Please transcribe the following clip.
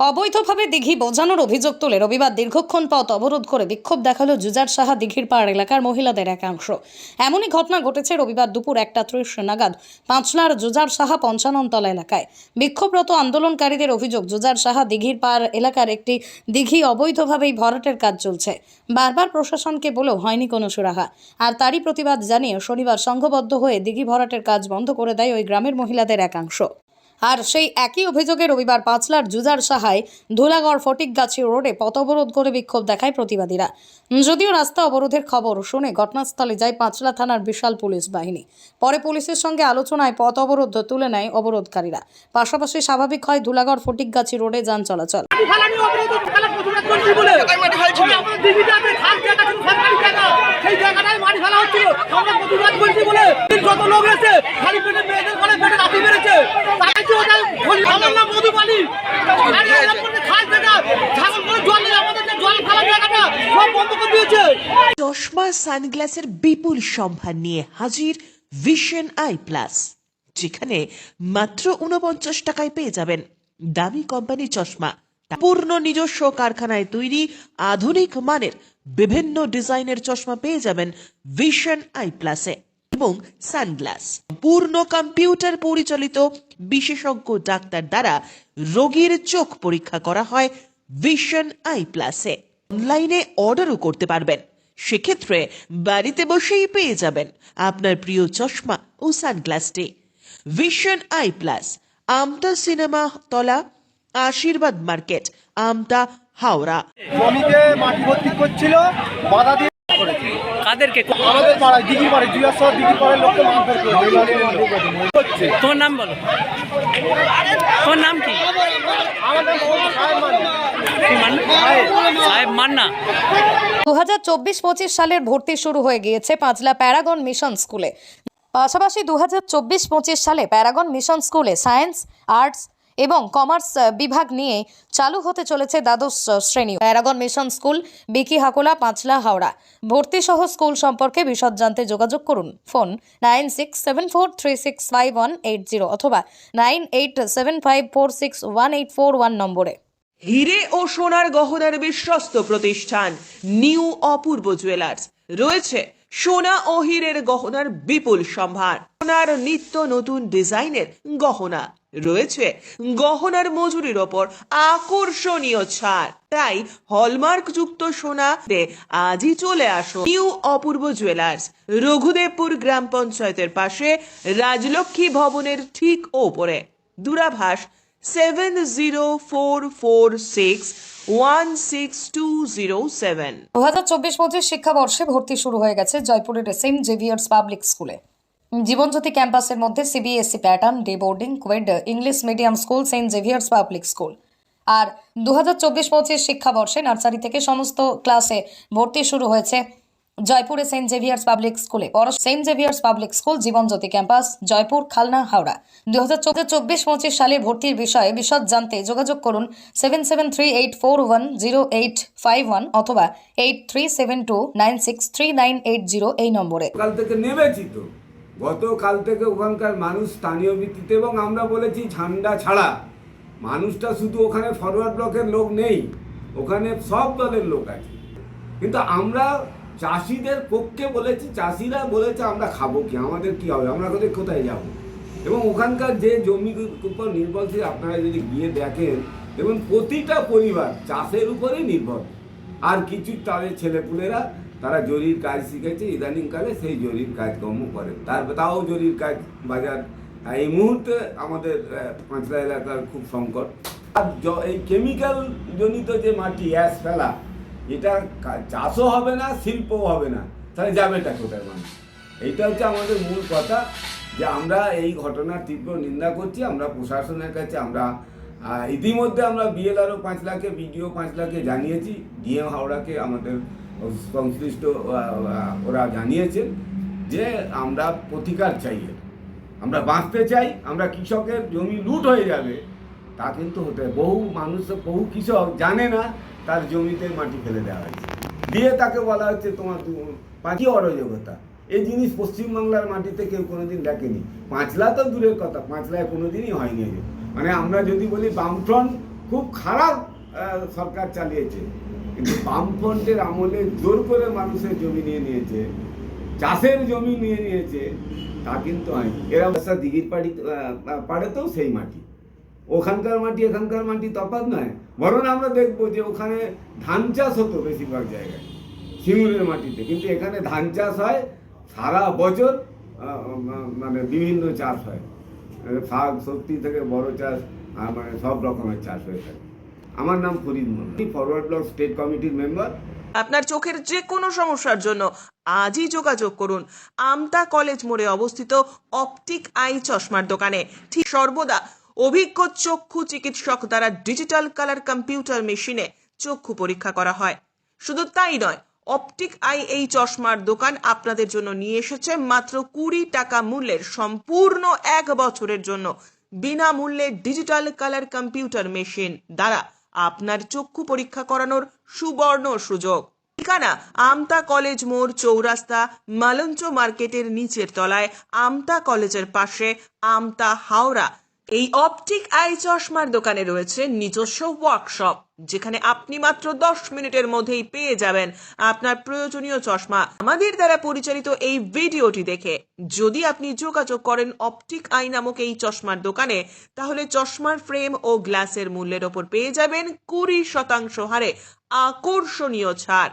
অবৈধভাবে দিঘি বোঝানোর অভিযোগ তুলে রবিবার দীর্ঘক্ষণ পথ অবরোধ করে বিক্ষোভ দেখাল জুজার সাহা দিঘির পাড় এলাকার মহিলাদের একাংশ। এমনই ঘটনা ঘটেছে রবিবার দুপুর একটা ত্রিশ নাগাদ পাঁচলার জুজার সাহা পঞ্চাননতলা এলাকায়। বিক্ষোভরত আন্দোলনকারীদের অভিযোগ জুজার সাহা দিঘির পাড় এলাকার একটি দিঘি অবৈধভাবেই ভরাটের কাজ চলছে। বারবার প্রশাসনকে বলেও হয়নি কোনো সুরাহা। আর তারই প্রতিবাদ জানিয়ে শনিবার সংঘবদ্ধ হয়ে দিঘি ভরাটের কাজ বন্ধ করে দেয় ওই গ্রামের মহিলাদের একাংশ। আর সেই একই অভিযোগে রবিবার পাঁচলার জুজার সাহায় ধুলাগড় ফটিকগাছি রোডে পথ অবরোধ করে বিক্ষোভ দেখায় প্রতিবাদীরা। যদিও রাস্তা অবরোধের খবর শুনে ঘটনাস্থলে যায় পাঁচলা থানার বিশাল পুলিশ বাহিনী। পরে পুলিশের সঙ্গে আলোচনায় পথ অবরোধ তুলে নেয় অবরোধকারীরা। পাশাপাশি স্বাভাবিক হয় ধুলাগড় ফটিকগাছি রোডে যান চলাচল। সেই জায়গাটায় মাটি ফেলা হচ্ছিল। আমরা প্রতিবাদ করছি বলে যত লোক এসে খালি পেটে মেয়েদের করে পেটে মেরেছে তাই তো ওটা বলি আমার নাম মধুবালি আরে এরকম করে খাল জায়গা ছাগল করে জল নেই আমাদের যে জল ফেলার জায়গাটা সব বন্ধ করে দিয়েছে চশমা, সানগ্লাসের বিপুল সম্ভার নিয়ে হাজির ভিশন আই প্লাস, যেখানে মাত্র উনপঞ্চাশ টাকায় পেয়ে যাবেন দামি কোম্পানি চশমা। পূর্ণ নিজস্ব কারখানায় তৈরি আধুনিক মানের বিভিন্ন ডিজাইনের চশমা পেয়ে যাবেন ভিশন আই প্লাসে এবং সানগ্লাস। পূর্ণ কম্পিউটার পরিচালিত বিশেষজ্ঞ ডাক্তার দ্বারা রোগীর চোখ পরীক্ষা করা হয় ভিশন আই প্লাসে। অনলাইনে অর্ডারও করতে পারবেন। সেক্ষেত্রে বাড়িতে বসেই পেয়ে যাবেন আপনার প্রিয় চশমা ও সানগ্লাসটি। Vision eye plus Amta cinema তলা আশীর্বাদ মার্কেট আমতা হাওড়া। জমিতে মাটি ভর্তি করছিল বাধা দিয়ে কাদেরকে? আমাদের পাড়ায় দিঘি শহর দিঘি লোককে মারধর হচ্ছে তোমার নাম বলো। তোমার নাম কি আমাদের সাহেব মানে কি মান্না সাহেব মান্না দু হাজার চব্বিশ পঁচিশ সালের ভর্তি শুরু হয়ে গিয়েছে পাঁচলা প্যারাগন মিশন স্কুলে। পাশাপাশি দু হাজার চব্বিশ পঁচিশ সালে প্যারাগন মিশন স্কুলে সায়েন্স, আর্টস এবং কমার্স বিভাগ নিয়ে চালু হতে চলেছে দ্বাদশ শ্রেণি। Paragon mission school, Biki Hakula, Panchla, Howrah. ভর্তি সহ স্কুল সম্পর্কে বিশদ জানতে যোগাযোগ করুন। Phone nine six seven four three six five one eight zero অথবা nine eight seven five four six one eight four one নম্বরে। হিরে ও সোনার গহনার বিশ্বস্ত প্রতিষ্ঠান নিউ অপূর্ব জুয়েলার্স। রয়েছে সোনা ও হীরের গহনার বিপুল সম্ভার। সোনার নিত্য নতুন ডিজাইনের গহনা। রয়েছে গহনার মজুরির ওপর আকর্ষণীয় ছাড়। তাই হলমার্ক যুক্ত সোনাতে আজই চলে আসো নিউ অপূর্ব জুয়েলার্স, রঘুদেবপুর গ্রাম পঞ্চায়েতের পাশে, রাজলক্ষ্মী ভবনের ঠিক ওপরে। দূরাভাষ seven zero four four six one six two zero seven দু হাজার চব্বিশ পঁচিশ শিক্ষাবর্ষে ভর্তি শুরু হয়ে গেছে জয়পুরের সেন্ট জেভিয়ার্স পাবলিক স্কুলে। জীবনজ্যোতি ক্যাম্পাসের মধ্যে CBSE pattern, day boarding, coed, English medium school, Saint Xavier's public school. আর দু হাজার চব্বিশ পঁচিশ শিক্ষাবর্ষে নার্সারি থেকে সমস্ত ক্লাসে ভর্তি শুরু হয়েছে জয়পুরে সেন্ট জেভিয়ার্স পাবলিক স্কুলে পর Saint Xavier's public school Jibanjyoti campus, Jaypur, Khalna, Howrah. দু হাজার চব্বিশ, পঁচিশ সালে ভর্তির বিষয়ে বিশদ জানতে যোগাযোগ করুন seven seven three eight four one zero eight five one অথবা eight three seven two nine six three nine eight zero এই নম্বরে। কাল থেকে নেমেছি তো। গতকাল থেকে ওখানকার মানুষ স্থানীয় ভিত্তিতে এবং আমরা বলেছি ঝান্ডা ছাড়া। মানুষটা শুধু ওখানে ফরওয়ার্ড ব্লকের লোক নেই, ওখানে সব দলের লোক আছে। কিন্তু আমরা চাষিদের পক্ষে বলেছি, চাষিরা বলেছে, আমরা খাব কি? আমাদের কি হবে? আমরা কোথায় কোথায় যাব? এবং ওখানকার যে জমির উপর নির্ভরশীল, আপনারা যদি গিয়ে দেখেন এবং প্রতিটা পরিবার চাষের উপরেই নির্ভর। আর কিছু তাদের ছেলেপুলেরা, তারা জরির কাজ শিখেছে, ইদানিংকালে সেই জরির কাজকর্ম করে। তার, তাও জরির কাজ বাজার। এই মুহূর্তে আমাদের পাঁচলা এলাকার খুব সংকট। আর এই কেমিক্যাল জনিত যে মাটি অ্যাস ফেলা এটা চাষও হবে না, শিল্পও হবে না। তাহলে যাবেটা কোথায় মানুষ? এইটা হচ্ছে আমাদের মূল কথা, যে আমরা এই ঘটনার তীব্র নিন্দা করছি, আমরা প্রশাসনের কাছে আমরা ইতিমধ্যে আমরা বিএলআরও পাঁচ লাখে বিডিও পাঁচ লাখে জানিয়েছি ডিএম হাওড়াকে আমাদের সংশ্লিষ্ট ওরা জানিয়েছেন যে আমরা প্রতিকার চাই আমরা বাঁচতে চাই, আমরা কৃষকের জমি লুট হয়ে যাবে তা কিন্তু হতে বহু মানুষ, বহু কৃষক জানে না তার জমিতে মাটি ফেলে দেওয়া হয়েছে। দিয়ে তাকে বলা হচ্ছে তোমার পাখি অরাজকতা। এই জিনিস পশ্চিমবাংলার মাটিতে কেউ কোনোদিন দেখেনি। পাঁচলা তো দূরের কথা, পাঁচলায় কোনোদিনই হয়নি। মানে আমরা যদি বলি বামফ্রন্ট খুব খারাপ সরকার চালিয়েছে। কিন্তু বামফ্রন্টের আমলে জোর করে মানুষের জমি নিয়ে নিয়েছে, চাষের জমি নিয়ে নিয়েছে, তা কিন্তু হয়নি। এরা দিঘির পাড়ি পাড়েতেও সেই মাটি। ওখানকার মাটি এখানকার মাটি তফাৎ নয়। বরং আমরা দেখব যে ওখানে ধান চাষ হতো বেশিরভাগ জায়গায় শিমুরের মাটিতে। কিন্তু এখানে ধান চাষ হয়, সারা বছর মানে বিভিন্ন চাষ হয়। শাক, সবজি থেকে বড় চাষ মানে সব রকমের চাষ হয়ে থাকে। আমার নাম ফরিদ মোল্লা। ফরওয়ার্ড ব্লক স্টেট কমিটির মেম্বার। আপনার চোখের যে কোনো সমস্যার জন্য আজই যোগাযোগ করুন আমতা কলেজ মোড়ে অবস্থিত অপটিক আই চশমার দোকানে। ঠিক সর্বদা অভিজ্ঞ চক্ষু চিকিৎসক দ্বারা ডিজিটাল কালার কম্পিউটার মেশিনে চক্ষু পরীক্ষা করা হয়। শুধু তাই নয় অপটিক আই এই চশমার দোকান আপনাদের জন্য নিয়ে এসেছে মাত্র কুড়ি টাকা মূল্যের সম্পূর্ণ এক বছরের জন্য বিনামূল্যে ডিজিটাল কালার কম্পিউটার মেশিন দ্বারা আপনার চক্ষু পরীক্ষা করানোর সুবর্ণ সুযোগ। ঠিকানা আমতা কলেজ মোড় চৌরাস্তা, মালঞ্চ মার্কেটের নিচের তলায় আমতা কলেজের পাশে আমতা হাওড়া এই অপটিক আই চশমার দোকানে রয়েছে নিজস্ব ওয়ার্কশপ যেখানে আপনি মাত্র দশ মিনিটের মধ্যেই পেয়ে যাবেন আপনার প্রয়োজনীয় চশমা। আমাদের দ্বারা পরিচালিত এই ভিডিওটি দেখে যদি আপনি যোগাযোগ করেন অপটিক আই নামক এই চশমার দোকানে, তাহলে চশমার ফ্রেম ও গ্লাসের মূল্যের ওপর পেয়ে যাবেন কুড়ি শতাংশ হারে আকর্ষণীয় ছাড়।